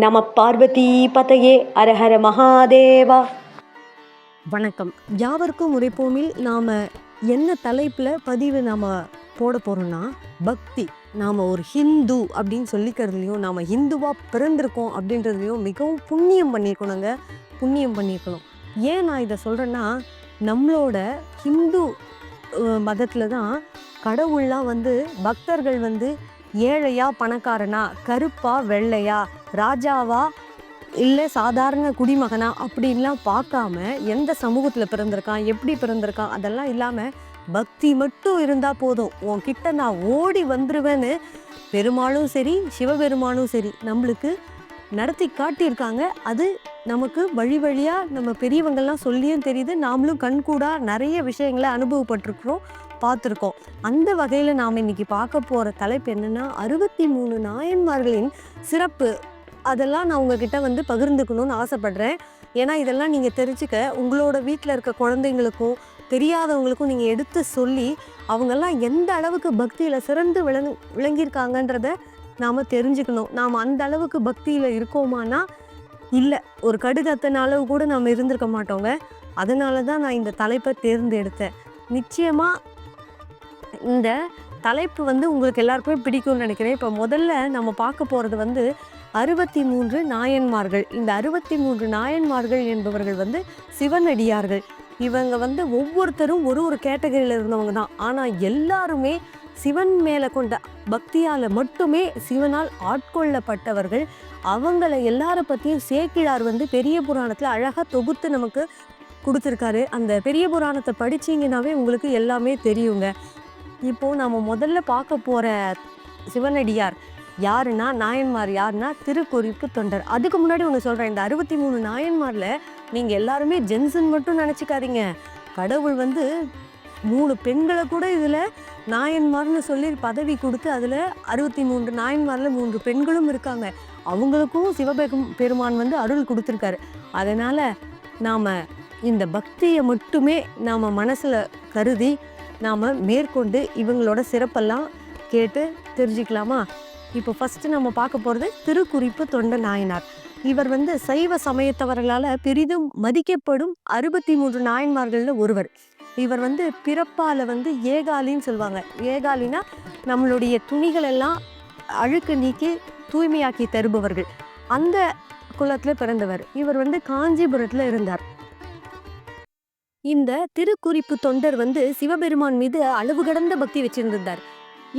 நம பார்வதி பதையே அரஹர மகாதேவா. வணக்கம். யாவருக்கும் உரைப்போமில் நாம் என்ன தலைப்பில் பதிவு நாம் போட போகிறோன்னா பக்தி. நாம் ஒரு ஹிந்து அப்படின்னு சொல்லிக்கிறதுலையும் நாம் ஹிந்துவாக பிறந்திருக்கோம் அப்படின்றதுலையும் மிகவும் புண்ணியம் பண்ணியிருக்கணுங்க புண்ணியம் பண்ணியிருக்கணும் ஏன் நான் இதை சொல்கிறேன்னா நம்மளோட ஹிந்து மதத்தில் தான் கடவுள்லாம் வந்து பக்தர்கள் வந்து ஏழையா பணக்காரனா கருப்பா வெள்ளையா ராஜாவா இல்லை சாதாரண குடிமகனா அப்படின்லாம் பார்க்காம எந்த சமூகத்தில் பிறந்திருக்கான் எப்படி பிறந்திருக்கான் அதெல்லாம் இல்லாமல் பக்தி மட்டும் இருந்தால் போதும். உன்கிட்ட நான் ஓடி வந்துடுவேன்னு பெருமாளும் சரி சிவபெருமானும் சரி நம்மளுக்கு நடத்தி காட்டியிருக்காங்க. அது நமக்கு வழி வழியாக நம்ம பெரியவங்கள்லாம் சொல்லியும் தெரியுது. நாமளும் கண்கூடாக நிறைய விஷயங்களை அனுபவப்பட்டிருக்கிறோம் பார்த்துருக்கோம். அந்த வகையில் நாம் இன்னைக்கு பார்க்க போகிற தலைப்பு என்னென்னா அறுபத்தி மூணு நாயன்மார்களின் சிறப்பு. அதெல்லாம் நான் உங்ககிட்ட வந்து பகிர்ந்துக்கணும்னு ஆசைப்பட்றேன். ஏன்னா இதெல்லாம் நீங்கள் தெரிஞ்சுக்க உங்களோட வீட்டில் இருக்க குழந்தைங்களுக்கும் தெரியாதவங்களுக்கும் நீங்கள் எடுத்து சொல்லி அவங்கெல்லாம் எந்த அளவுக்கு பக்தியில் சிறந்து விளங் விளங்கியிருக்காங்கன்றத நாம் தெரிஞ்சுக்கணும். நாம் அந்த அளவுக்கு பக்தியில் இருக்கோமானா இல்லை. ஒரு கடுகத்தன அளவு கூட நம்ம இருந்திருக்க மாட்டோங்க. அதனால தான் நான் இந்த தலைப்பை தேர்ந்தெடுத்தேன். நிச்சயமாக இந்த தலைப்பு வந்து உங்களுக்கு எல்லாருக்குமே பிடிக்கும்னு நினைக்கிறேன். இப்போ முதல்ல நம்ம பார்க்க போகிறது வந்து அறுபத்தி மூன்று நாயன்மார்கள். இந்த அறுபத்தி மூன்று நாயன்மார்கள் என்பவர்கள் வந்து சிவனடியார்கள். இவங்க வந்து ஒவ்வொருத்தரும் ஒரு ஒரு கேட்டகரியில் இருந்தவங்க தான். ஆனால் எல்லாருமே சிவன் மேலே கொண்ட பக்தியால் மட்டுமே சிவனால் ஆட்கொள்ளப்பட்டவர்கள். அவங்கள எல்லாரை பற்றியும் சேக்கிழார் வந்து பெரிய புராணத்தில் அழகாக தொகுத்து நமக்கு கொடுத்துருக்காரு. அந்த பெரிய புராணத்தை படிச்சீங்கன்னாவே உங்களுக்கு எல்லாமே தெரியுங்க. இப்போது நம்ம முதல்ல பார்க்க போகிற சிவனடியார் யாருன்னா நாயன்மார் யாருன்னா திருக்குறிப்பு தொண்டர். அதுக்கு முன்னாடி ஒன்று சொல்கிறேன் இந்த அறுபத்தி மூணு நாயன்மாரில் நீங்கள் எல்லாருமே ஜென்சன் மட்டும் நினச்சிக்காதீங்க. கடவுள் வந்து மூணு பெண்களை கூட இதில் நாயன்மார்னு சொல்லி பதவி கொடுத்து அதில் அறுபத்தி மூன்று நாயன்மாரில் மூன்று பெண்களும் இருக்காங்க. அவங்களுக்கும் சிவபெரும் பெருமான் வந்து அருள் கொடுத்துருக்காரு. அதனால் நாம் இந்த பக்தியை மட்டுமே நாம் மனசில் கருதி நாம் மேற்கொண்டு இவங்களோட சிறப்பெல்லாம் கேட்டு தெரிஞ்சுக்கலாமா? இப்போ ஃபஸ்ட்டு நம்ம பார்க்க போகிறது திருக்குறிப்பு தொண்ட நாயனார். இவர் வந்து சைவ சமயத்தவர்களால் பெரிதும் மதிக்கப்படும் அறுபத்தி மூன்று நாயன்மார்களில் ஒருவர். இவர் வந்து பிறப்பால் வந்து ஏகாலின்னு சொல்லுவாங்க. ஏகாலினா நம்மளுடைய துணிகள் எல்லாம் அழுக்கு நீக்கி தூய்மையாக்கி தருபவர்கள். அந்த குலத்தில் பிறந்தவர். இவர் வந்து காஞ்சிபுரத்தில் இருந்தார். இந்த திருக்குறிப்பு தொண்டர் வந்து சிவபெருமான் மீது அளவு கடந்த பக்தி வச்சிருந்திருந்தார்.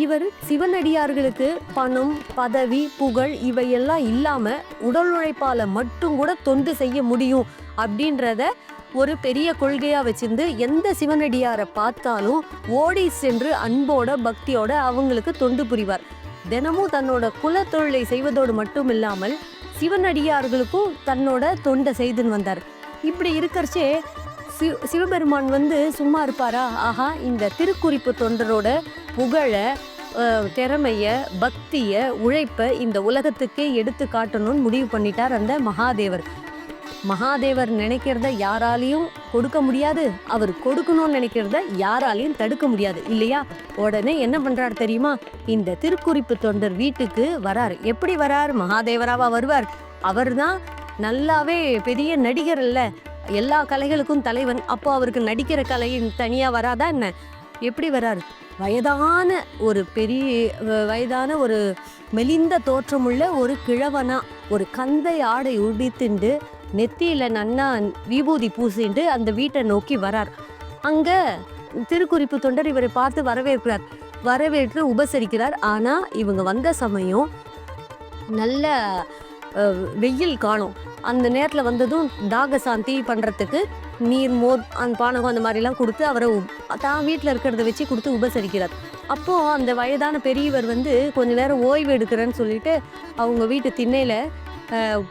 இவர் சிவனடியார்களுக்கு பணம் பதவி புகழ் இவையெல்லாம் இல்லாமல் உடல் உழைப்பால் மட்டும் கூட தொண்டு செய்ய முடியும் அப்படின்றத ஒரு பெரிய கொள்கையாக வச்சிருந்து எந்த சிவனடியாரை பார்த்தாலும் ஓடி சென்று அன்போட பக்தியோட அவங்களுக்கு தொண்டு புரிவார். தினமும் தன்னோட குலத்தொழிலை செய்வதோடு மட்டும் இல்லாமல் சிவனடியார்களுக்கும் தன்னோட தொண்டை செய்துன்னு வந்தார். இப்படி இருக்கிறச்சே சிவ சிவபெருமான் வந்து சும்மா இருப்பாரா? ஆஹா இந்த திருக்குறிப்பு தொண்டரோட புகழை திறமையை திறமைய பக்திய உழைப்பை இந்த உலகத்துக்கே எடுத்து காட்டணும்னு முடிவு பண்ணிட்டார் அந்த மகாதேவர். மகாதேவர் நினைக்கிறத யாராலையும் கொடுக்க முடியாது. அவர் கொடுக்கணும்னு நினைக்கிறத யாராலையும் தடுக்க முடியாது. இல்லையா? உடனே என்ன பண்றாரு தெரியுமா? இந்த திருக்குறிப்பு தொண்டர் வீட்டுக்கு வரார். எப்படி வரார்? மகாதேவராவா வருவார். அவர் தான் நல்லாவே பெரிய நடிகர் இல்ல எல்லா கலைகளுக்கும் தலைவன். அப்போ அவருக்கு நடிக்கிற கலையின் தனியா வராதா என்ன? எப்படி வரார்? வயதான ஒரு பெரிய வ- வயதான ஒரு மெலிந்த தோற்றமுள்ள ஒரு கிழவனா ஒரு கந்தை ஆடை உடித்துண்டு நெத்தியில் நன்னா விபூதி பூசிண்டு அந்த வீட்டை நோக்கி வரார். அங்கே திருக்குறிப்பு தொண்டர் இவரை பார்த்து வரவேற்கிறார். வரவேற்று உபசரிக்கிறார். ஆனால் இவங்க வந்த சமயம் நல்ல வெயில் காணும். அந்த நேரத்தில் வந்ததும் தாக சாந்தி பண்ணுறதுக்கு நீர் மோர் அந்த பானகம் அந்த மாதிரிலாம் கொடுத்து அவரை தான் வீட்டில் இருக்கிறத வச்சு கொடுத்து உபசரிக்கிறார். அப்போது அந்த வயதான பெரியவர் வந்து கொஞ்ச நேரம் ஓய்வு எடுக்கிறேன்னு சொல்லிட்டு அவங்க வீட்டு திண்ணையில்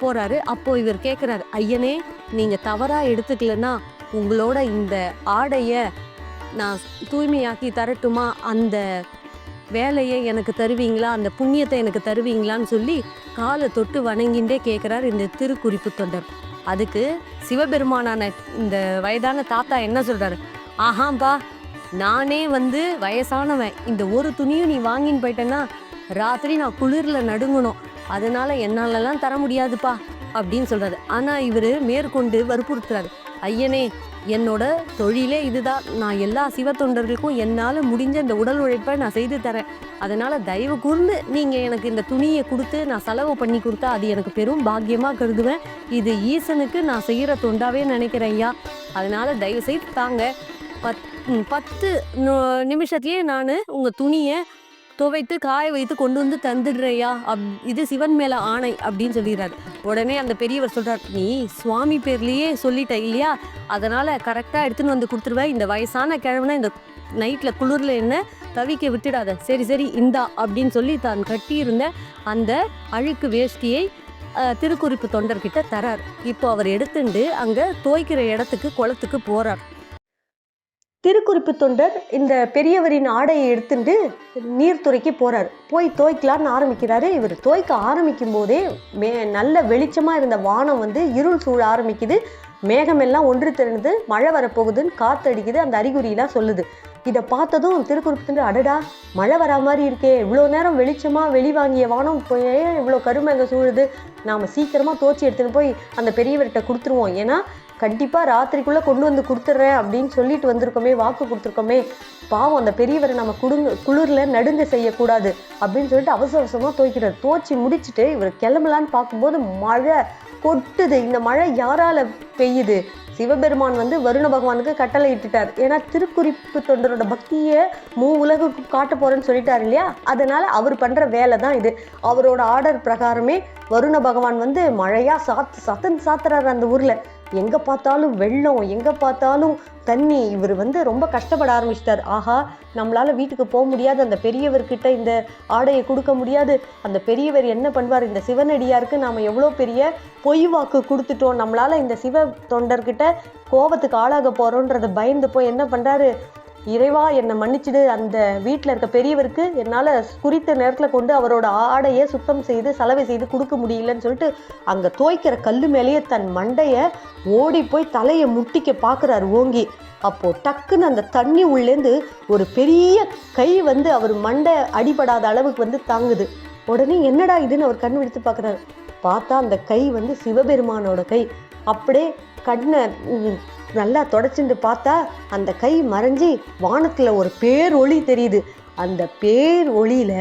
போகிறாரு அப்போது இவர் கேட்குறாரு ஐயனே நீங்கள் தவறாக எடுத்துக்கலன்னா உங்களோட இந்த ஆடையை நான் தூய்மையாக்கி தரட்டுமா? அந்த வேலையை எனக்கு தருவீங்களா? அந்த புண்ணியத்தை எனக்கு தருவீங்களான்னு சொல்லி காலை தொட்டு வணங்கிண்டே கேட்குறார் இந்த திருக்குறிப்பு தொண்டர். அதுக்கு சிவபெருமானான இந்த வயதான தாத்தா என்ன சொல்கிறாரு ஆஹாம்பா நானே வந்து வயசானவன். இந்த ஒரு துணியும் நீ வாங்கின்னு போயிட்டேன்னா ராத்திரி நான் குளிரில் நடுங்கணும். அதனால என்னாலலாம் தர முடியாதுப்பா அப்படின்னு சொல்கிறாரு ஆனால் இவர் மேற்கொண்டு வற்புறுத்துறாரு. ஐயனே என்னோட தொழிலே இதுதான். நான் எல்லா சிவ தொண்டர்களுக்கும் என்னால் முடிஞ்ச இந்த உடல் உழைப்பை நான் செய்து தரேன். அதனால் தயவு கூர்ந்து நீங்கள் எனக்கு இந்த துணியை கொடுத்து நான் செலவு பண்ணி கொடுத்தா அது எனக்கு பெரும் பாக்கியமாக கருதுவேன். இது ஈசனுக்கு நான் செய்கிற தொண்டாவே நினைக்கிறேன் ஐயா. அதனால் தயவு செய்து தாங்க. பத் பத்து நிமிஷத்துலேயே நான் உங்கள் துணியை துவைத்து காய வைத்து கொண்டு வந்து தந்துடுறையா அப் இது சிவன் மேல ஆணை அப்படின்னு சொல்லிடுறாரு. உடனே அந்த பெரியவர் சொல்றார் நீ சுவாமி பேர்லயே சொல்லிட்ட இல்லையா? அதனால கரெக்டாக எடுத்துன்னு வந்து கொடுத்துருவேன் இந்த வயசான கிழவனை இந்த நைட்ல குளிர்ல என்ன தவிக்க விட்டுடாத. சரி சரி இந்தா அப்படின்னு சொல்லி தான் கட்டியிருந்த அந்த அழுக்கு வேஷ்டியை திருக்குறிப்பு தொண்டர்கிட்ட தரார். இப்போ அவர் எடுத்துண்டு அங்க துவைக்கிற இடத்துக்கு குளத்துக்கு போறார். திருக்குறிப்பு தொண்டர் இந்த பெரியவரின் ஆடையை எடுத்துட்டு நீர்த்துறைக்கு போறார். போய் தோய்க்கலான்னு ஆரம்பிக்கிறாரு. இவர் தோய்க்க ஆரம்பிக்கும் போதே மே நல்ல வெளிச்சமா இருந்த வானம் வந்து இருள் சூழ ஆரம்பிக்குது. மேகமெல்லாம் ஒன்று திறந்து மழை வரப்போகுதுன்னு காத்தடிக்குது. அந்த அறிகுறியெல்லாம் சொல்லுது. இதை பார்த்ததும் திருக்குறிப்பு தொண்டர் அடடா மழை வரா மாதிரி இருக்கே. இவ்வளோ நேரம் வெளிச்சமா வெளி வாங்கிய வானம் போய் இவ்வளோ இவ்வளோ கருமேக சூழுது? நாம சீக்கிரமா தோச்சி எடுத்துன்னு போய் அந்த பெரியவர்கிட்ட கொடுத்துருவோம். ஏன்னா கண்டிப்பாக ராத்திரிக்குள்ளே கொண்டு வந்து கொடுத்துட்றேன் அப்படின்னு சொல்லிட்டு வந்திருக்கோமே வாக்கு கொடுத்துருக்கோமே. பாவம் அந்த பெரியவரை நம்ம குடுங்க குளிரில் நடுங்க செய்யக்கூடாது அப்படின்னு சொல்லிட்டு அவசர அவசரமாக துவைக்கிறார் துவைச்சி முடிச்சுட்டு இவர் கிளம்பலான்னு பார்க்கும்போது மழை கொட்டுது. இந்த மழை யாரால் பெய்யுது? சிவபெருமான் வந்து வருண பகவானுக்கு கட்டளை இட்டுட்டார். ஏன்னா திருக்குறிப்பு தொண்டரோட பக்தியை மூ உலகுக்கு காட்ட போறேன்னு சொல்லிட்டார் இல்லையா? அதனால அவர் பண்ற வேலை தான் இது. அவரோட ஆர்டர் பிரகாரமே வருண பகவான் வந்து மழையா சாத்து சத்தன் சாத்துறாரு அந்த ஊர்ல. எங்கே பார்த்தாலும் வெள்ளம் எங்கே பார்த்தாலும் தண்ணி. இவர் வந்து ரொம்ப கஷ்டப்பட ஆரம்பிச்சிட்டார். ஆஹா நம்மளால் வீட்டுக்கு போக முடியாது. அந்த பெரியவர்கிட்ட இந்த ஆடையை கொடுக்க முடியாது. அந்த பெரியவர் என்ன பண்ணுவார்? இந்த சிவனடியாருக்கு நாம் எவ்வளோ பெரிய பொய் வாக்கு கொடுத்துட்டோம். நம்மளால இந்த சிவ தொண்டர்கிட்ட கோபத்துக்கு ஆளாக போகிறோன்றதை பயந்து போய் என்ன பண்ணுறாரு இறைவா என்னை மன்னிச்சிடு. அந்த வீட்டில் இருக்க பெரியவருக்கு என்னால் குறித்த நேரத்தில் கொண்டு அவரோட ஆடையை சுத்தம் செய்து சலவை செய்து கொடுக்க முடியலன்னு சொல்லிட்டு அங்கே துவைக்கிற கல்லு மேலேயே தன் மண்டையை ஓடி போய் தலையை முட்டிக்க பார்க்குறாரு ஓங்கி. அப்போ டக்குன்னு அந்த தண்ணி உள்ளேந்து ஒரு பெரிய கை வந்து அவர் மண்டை அடிபடாத அளவுக்கு வந்து தாங்குது. உடனே என்னடா இதுன்னு அவர் கண் விடுத்து பார்க்குறாரு. பார்த்தா அந்த கை வந்து சிவபெருமானோட கை. அப்படியே கண்ணை நல்லா தொடச்சிட்டு பார்த்தா அந்த கை மறைஞ்சி வானத்துல ஒரு பேர் ஒளி தெரியுது. அந்த பேர் ஒளியில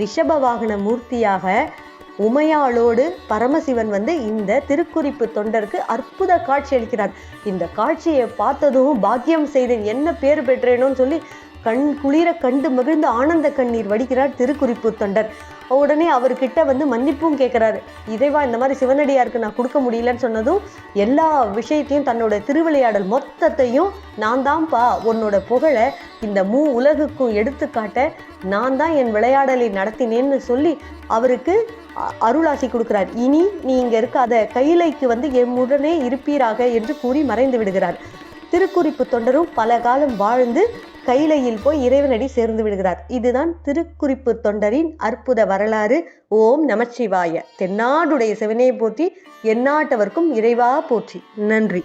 ரிஷப வாகன மூர்த்தியாக உமையாளோடு பரமசிவன் வந்து இந்த திருக்குறிப்பு தொண்டருக்கு அற்புத காட்சி அளிக்கிறார். இந்த காட்சியை பார்த்ததும் பாக்கியம் செய்தேன் என்ன பேர் பெற்றேனோன்னு சொல்லி கண் குளிர கண்டு மகிழ்ந்து ஆனந்த கண்ணீர் வடிக்கிறார் திருக்குறிப்பு தொண்டர். உடனே அவர்கிட்ட வந்து மன்னிப்பும் கேட்குறாரு இறைவா இந்த மாதிரி சிவனடியாருக்கு நான் கொடுக்க முடியலன்னு சொன்னதும் எல்லா விஷயத்தையும் தன்னோட திருவிளையாடல் மொத்தத்தையும் நான் தான்ப்பா உன்னோட புகழை இந்த மூ உலகுக்கும் எடுத்துக்காட்ட நான் தான் என் விளையாடலை நடத்தினேன்னு சொல்லி அவருக்கு அ- அருளாசி கொடுக்கிறார். இனி நீ இங்க இருக்காத கைலைக்கு வந்து எம்முடனே இருப்பீராக என்று கூறி மறைந்து விடுகிறார். திருக்குறிப்பு தொண்டரும் பல காலம் வாழ்ந்து கைலையில் போய் இறைவனடி சேர்ந்து விடுகிறார். இதுதான் திருக்குறிப்பு தொண்டரின் அற்புத வரலாறு. ஓம் நமச்சிவாய. தென்னாடுடைய சிவனையை போற்றி எந்நாட்டவர்க்கும் இறைவா போற்றி. நன்றி.